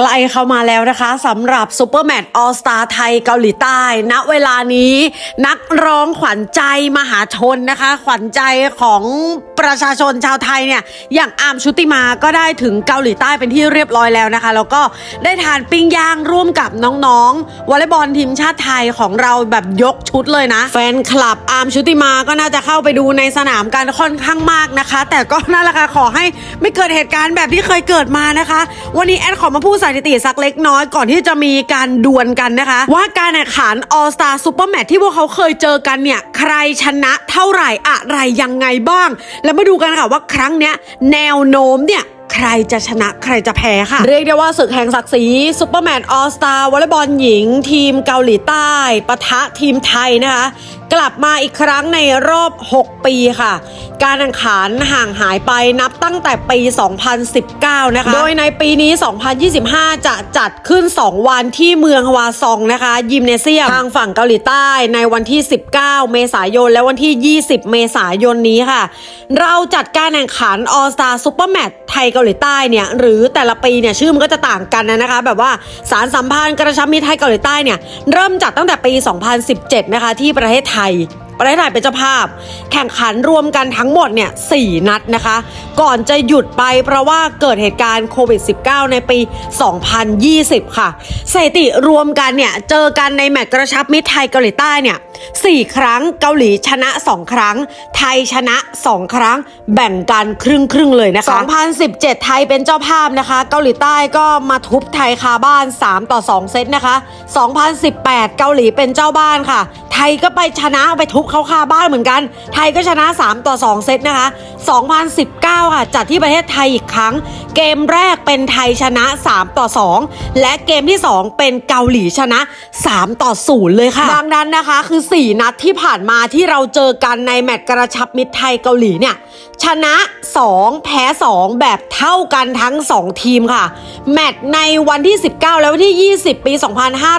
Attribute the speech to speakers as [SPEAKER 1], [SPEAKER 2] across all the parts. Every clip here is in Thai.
[SPEAKER 1] กล้เข้ามาแล้วนะคะสำหรับซูเปอร์แมตช์ออสตาไทยเกาหลีใต้ ณเวลานี้นักร้องขวัญใจมหาชนนะคะ ขวัญใจของประชาชนชาวไทยเนี่ยอย่างอาร์มชุติมาก็ได้ถึงเกาหลีใต้เป็นที่เรียบร้อยแล้วนะคะ แล้วก็ได้ทานปิ้งย่างร่วมกับน้องๆวอลเลย์บอลทีมชาติไทยของเราแบบยกชุดเลยนะ แฟนคลับอาร์มชุติมาก็น่าจะเข้าไปดูในสนามกันค่อนข้างมากนะคะ แต่ก็นั่นแหละค่ะขอให้ไม่เกิดเหตุการณ์แบบที่เคยเกิดมานะคะ วันนี้แอดขอมาพูดสถิติสักเล็กน้อยก่อนที่จะมีการดวลกันนะคะ ว่าการแข่งขัน All Star Super Match ที่พวกเขาเคยเจอกันเนี่ยใครชนะเท่าไหร่อะไรยังไงบ้าง แล้วมาดูกันค่ะว่าครั้งเนี้ยแนวโน้มเนี่ยใครจะชนะใครจะแพ้ค่ะ เรียกได้ว่าศึกแห่งศักดิ์ศรีซูเปอร์แมนออสตาวอลเลย์บอลหญิง ทีมเกาหลีใต้ปะทะทีมไทยนะคะ กลับมาอีกครั้งในรอบ 6 ปีค่ะ การแข่งขันห่างหายไปนับตั้งแต่ปี 2019 นะคะ โดยในปีนี้ 2025 จะจัดขึ้น 2 วันที่เมืองฮวาซองนะคะ ยิมเนเซียมทางฝั่งเกาหลีใต้ในวันที่ 19 เมษายน และวันที่ 20 เมษายนนี้ค่ะ เราจัดการแข่งขัน All Star Super Match ไทยเกาหลีใต้เนี่ยหรือแต่ละปีเนี่ยชื่อมันก็จะต่างกันนะคะ แบบว่าสารสัมพันธ์กระชับมิตรไทยเกาหลีใต้เนี่ยเริ่มจัดตั้งแต่ปี 2017 นะคะที่ประเทศไทยไทย ประเทศไทยเป็นเจ้าภาพ แข่งขันรวมกันทั้งหมดเนี่ยสนัดนะคะ ก่อนจะหยุดไปเพราะว่าเกิดเหตุการณ์โควิด -19 ในปี 2020 ค่ะสถิติรวมกันเนี่ยเจอกันในแมตช์กระชับมิตรไทยเกาหลีใต้เนี่ย4ครั้งเกาหลีชนะ 2 ครั้ง ไทยชนะ 2 ครั้ง แบ่งกันครึ่งครึ่งๆเลยนะคะ 2017 ไทยเป็นเจ้าภาพนะคะ เกาหลีใต้ก็มาทุบไทยคาบ้าน 3 ต่อ 2 เซตนะคะ 2018 เกาหลีเป็นเจ้าบ้านค่ะ ไทยก็ไปชนะไปทุบเขาคาบ้านเหมือนกัน ไทยก็ชนะ 3 ต่อ 2 เซตนะคะ 2019 ค่ะ จัดที่ประเทศไทยอีกครั้ง เกมแรกเป็นไทยชนะ 3 ต่อ 2 และเกมที่ 2 เป็นเกาหลีชนะ 3 ต่อ 0 เลยค่ะดังนั้นนะคะ คือ 4 นัดที่ผ่านมาที่เราเจอกันในแมตช์กระชับมิตรไทยเกาหลีเนี่ยชนะ 2 แพ้ 2 แบบเท่ากันทั้ง 2 ทีมค่ะ แมตช์ในวันที่ 19 และวันที่ 20 ปี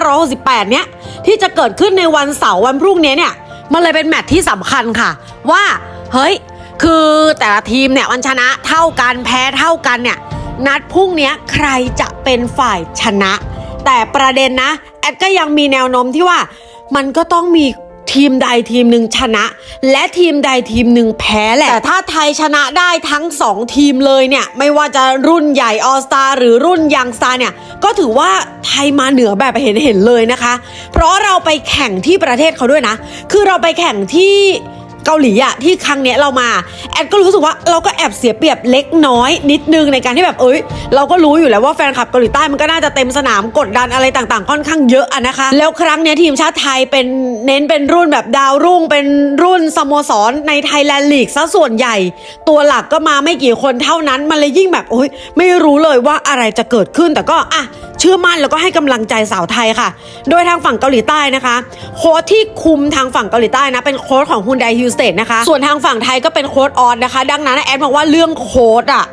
[SPEAKER 1] 2568 เนี้ยที่จะเกิดขึ้นในวันเสาร์วันพรุ่งนี้เนี่ย มันเลยเป็นแมตช์ที่สำคัญค่ะ ว่าเฮ้ยคือแต่ละทีมเนี่ยมันชนะเท่ากันแพ้เท่ากันเนี่ยนัดพรุ่งนี้ใครจะเป็นฝ่ายชนะ แต่ประเด็นนะ แอดก็ยังมีแนวโน้มที่ว่ามันก็ต้องมี ทีมใดทีมหนึ่งชนะ และทีมใดทีมหนึ่งแพ้แหละแต่ถ้าไทยชนะได้ทั้ง 2 ทีมเลยเนี่ย ไม่ว่าจะรุ่นใหญ่ออสตาหรือรุ่นยังสตาเนี่ยก็ถือว่าไทยมาเหนือแบบเห็นเห็นเลยนะคะ เพราะเราไปแข่งที่ประเทศเขาด้วยนะ คือเราไปแข่งที่ เกาหลีอะที่ครั้งเนี้ยเรามาแอดก็รู้สึกว่าเราก็แอบเสียเปรียบเล็กน้อยนิดนึงในการที่แบบเอ้ย เราก็รู้อยู่แล้วว่าแฟนคลับเกาหลีใต้มันก็น่าจะเต็มสนามกดดันอะไรต่างๆ ค่อนข้างเยอะอะนะคะ แล้วครั้งเนี้ยทีมชาติไทยเป็นเน้นเป็นรุ่นแบบดาวรุ่ง เป็นรุ่นสโมสรในไทยแลนด์ลีกซะส่วนใหญ่ ตัวหลักก็มาไม่กี่คนเท่านั้นมันเลยยิ่งแบบโอ้ยไม่รู้เลยว่าอะไรจะเกิดขึ้นแต่ก็อะเชื่อมั่นแล้วก็ให้กำลังใจสาวไทยค่ะ โดยทางฝั่งเกาหลีใต้นะคะ โค้ชที่คุมทางฝั่งเกาหลีใต้นะเป็นโค้ชของฮุนไดฮิวสเตดนะคะ ส่วนทางฝั่งไทยก็เป็นโค้ชออสนะคะ ดังนั้นแอดบอกว่าเรื่องโค้ชอะ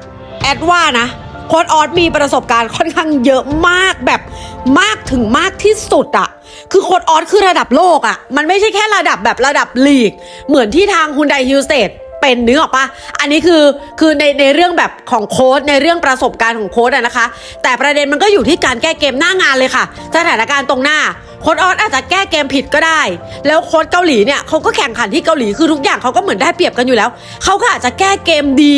[SPEAKER 1] แอดว่านะโค้ชออสมีประสบการณ์ค่อนข้างเยอะมากแบบมากถึงมากที่สุดอะคือโค้ชออสคือระดับโลกอะมันไม่ใช่แค่ระดับแบบระดับลีก เหมือนที่ทางฮุนไดฮิวสเตดเป็นเนื้อออกปะอันนี้คือคือในในเรื่องแบบของโค้ดในเรื่องประสบการณ์ของโค้ดอะนะคะ แต่ประเด็นมันก็อยู่ที่การแก้เกมหน้างานเลยค่ะ สถานการณ์ตรงหน้า โค้ดออสอาจจะแก้เกมผิดก็ได้ แล้วโค้ดเกาหลีเนี่ยเขาก็แข่งขันที่เกาหลีคือทุกอย่างเขาก็เหมือนได้เปรียบกันอยู่แล้วเขาก็อาจจะแก้เกมดี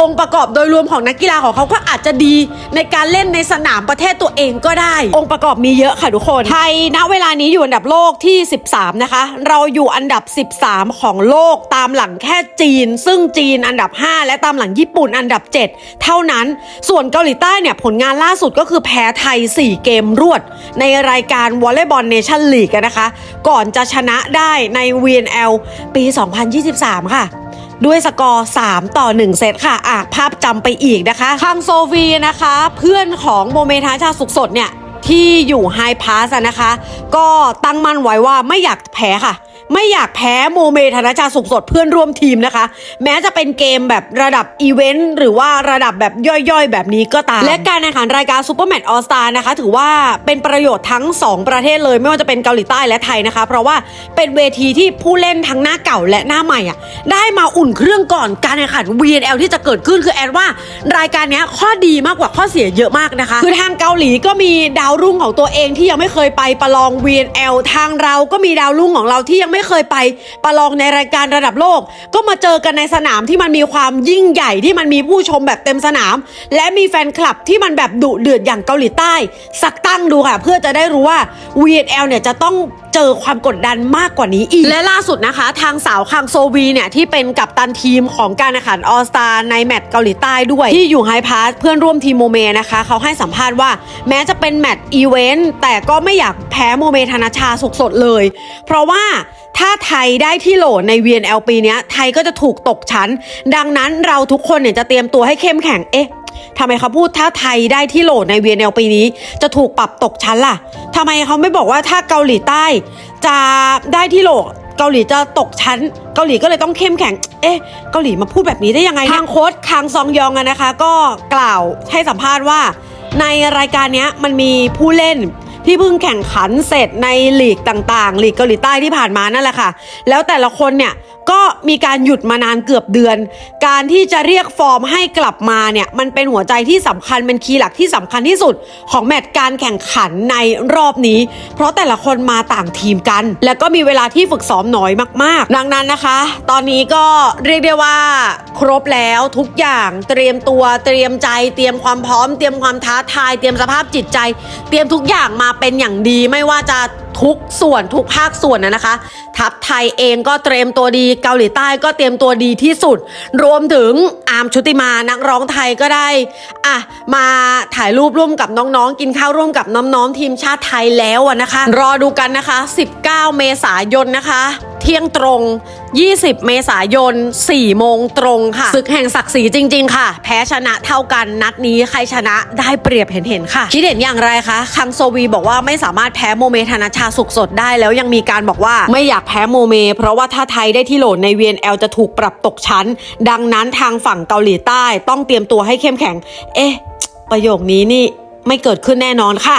[SPEAKER 1] องค์ประกอบโดยรวมของนักกีฬาของเขาก็อาจจะดีในการเล่นในสนามประเทศตัวเองก็ได้ องค์ประกอบมีเยอะค่ะทุกคนไทยณเวลานี้อยู่อันดับโลกที่ 13 นะคะ เราอยู่อันดับ 13 ของโลกตามหลังแค่จีน ซึ่งจีนอันดับ 5 และตามหลังญี่ปุ่นอันดับ 7 เท่านั้นส่วนเกาหลีใต้เนี่ยผลงานล่าสุดก็คือแพ้ไทย 4 เกมรวด ในรายการวอลเลย์บอลเนชั่นลีกนะคะ ก่อนจะชนะได้ใน VNL ปี 2023 ค่ะด้วยสกอร์ 3 ต่อ 1 เซตค่ะอะภาพจำไปอีกนะคะ คังโซฟีนะคะ เพื่อนของโมเมทาชาสุขสดเนี่ย ที่อยู่ไฮพาสนะคะ ก็ตั้งมั่นไว้ว่าไม่อยากแพ้ค่ะ ไม่อยากแพ้โมเมธนชาสุขสดเพื่อนร่วมทีมนะคะ แม้จะเป็นเกมแบบระดับอีเวนต์หรือว่าระดับแบบย่อยๆ แบบนี้ก็ตาม และการแข่งขันรายการซูเปอร์แมตช์ออสตานะคะ ถือว่าเป็นประโยชน์ทั้ง 2 ประเทศเลย ไม่ว่าจะเป็นเกาหลีใต้และไทยนะคะ เพราะว่าเป็นเวทีที่ผู้เล่นทั้งหน้าเก่าและหน้าใหม่อะได้มาอุ่นเครื่องก่อนการแข่งขัน VNL ที่จะเกิดขึ้นคือแอนว่ารายการนี้ข้อดีมากกว่าข้อเสียเยอะมากนะคะ คือทางเกาหลีก็มีดาวรุ่งของตัวเองที่ยังไม่เคยไปประลอง VNL ทางเราก็มีดาวรุ่งของเราที่ยังไม่เคยไปประลองในรายการระดับโลก ก็มาเจอกันในสนามที่มันมีความยิ่งใหญ่ที่มันมีผู้ชมแบบเต็มสนาม และมีแฟนคลับที่มันแบบดุเดือดอย่างเกาหลีใต้ สัก ตั้งดูค่ะ เพื่อจะได้รู้ว่า VNL เนี่ยจะต้องเจอความกดดันมากกว่านี้อีก และล่าสุดนะคะ ทางสาวคังโซวีเนี่ยที่เป็นกัปตันทีมของการแข่งขันออสตาในแมตช์เกาหลีใต้ด้วย ที่อยู่ไฮพาสเพื่อนร่วมทีมโมเมนะคะ เขาให้สัมภาษณ์ว่าแม้จะเป็นแมตช์อีเวนต์แต่ก็ไม่อยากแพ้โมเมธนาชาสดๆเลย เพราะว่าถ้าไทยได้ที่โหลใน VNL ปีนี้ไทยก็จะถูกตกชั้น ดังนั้นเราทุกคนเนี่ยจะเตรียมตัวให้เข้มแข็งเอ๊ะ ทำไมเขาพูดถ้าไทยได้ที่โหลใน VNL ปีนี้ จะถูกปรับตกชั้นล่ะทำไมเขาไม่บอกว่าถ้าเกาหลีใต้ จะได้ที่โหลเกาหลีจะตกชั้น เกาหลีก็เลยต้องเข้มแข็ง เอ๊ะ เกาหลีมาพูดแบบนี้ได้ยังไงทางโค้ชคางซองยองอะนะคะ ก็กล่าวให้สัมภาษณ์ว่า ในรายการนี้มันมีผู้เล่นที่เพิ่งแข่งขันเสร็จในลีกต่างๆลีกเกาหลีใต้ที่ผ่านมานั่นแหละค่ะ แล้วแต่ละคนเนี่ย ก็มีการหยุดมานานเกือบเดือน การที่จะเรียกฟอร์มให้กลับมาเนี่ยมันเป็นหัวใจที่สำคัญเป็นคีย์หลักที่สำคัญที่สุด ของแมตช์การแข่งขันในรอบนี้ เพราะแต่ละคนมาต่างทีมกัน แล้วก็มีเวลาที่ฝึกซ้อมน้อยมากๆ ดังนั้นนะคะ ตอนนี้ก็เรียกได้ว่าครบแล้วทุกอย่างเตรียมตัวเตรียมใจ เตรียมความพร้อม เตรียมความท้าทาย เตรียมสภาพจิตใจ เตรียมทุกอย่างมาเป็นอย่างดีไม่ว่าจะ ทุกส่วนทุกภาคส่วนนะนะคะ ทัพไทยเองก็เตรียมตัวดีเกาหลีใต้ก็เตรียมตัวดีที่สุด รวมถึงอาร์มชุติมานักร้องไทยก็ได้อะมาถ่ายรูปร่วมกับน้องๆ กินข้าวร่วมกับน้องๆทีมชาติไทยแล้วอะนะคะ รอดูกันนะคะ 19 เมษายนนะคะ เที่ยงตรง 20 เมษายน 4 โมงตรงค่ะศึกแห่งศักดิ์ศรีจริง ๆ ค่ะ แพ้ชนะเท่ากันนัดนี้ใครชนะได้เปรียบเห็นๆค่ะ คิดเห็นอย่างไรคะคังโซวีบอกว่าไม่สามารถแพ้โมเมธนาชาสุกสดได้แล้วยังมีการบอกว่าไม่อยากแพ้โมเม เพราะว่าถ้าไทยได้ที่โหลใน VNL จะถูกปรับตกชั้น ดังนั้นทางฝั่งเกาหลีใต้ต้องเตรียมตัวให้เข้มแข็ง เอ๊ะ ประโยคนี้นี่ไม่เกิดขึ้นแน่นอนค่ะ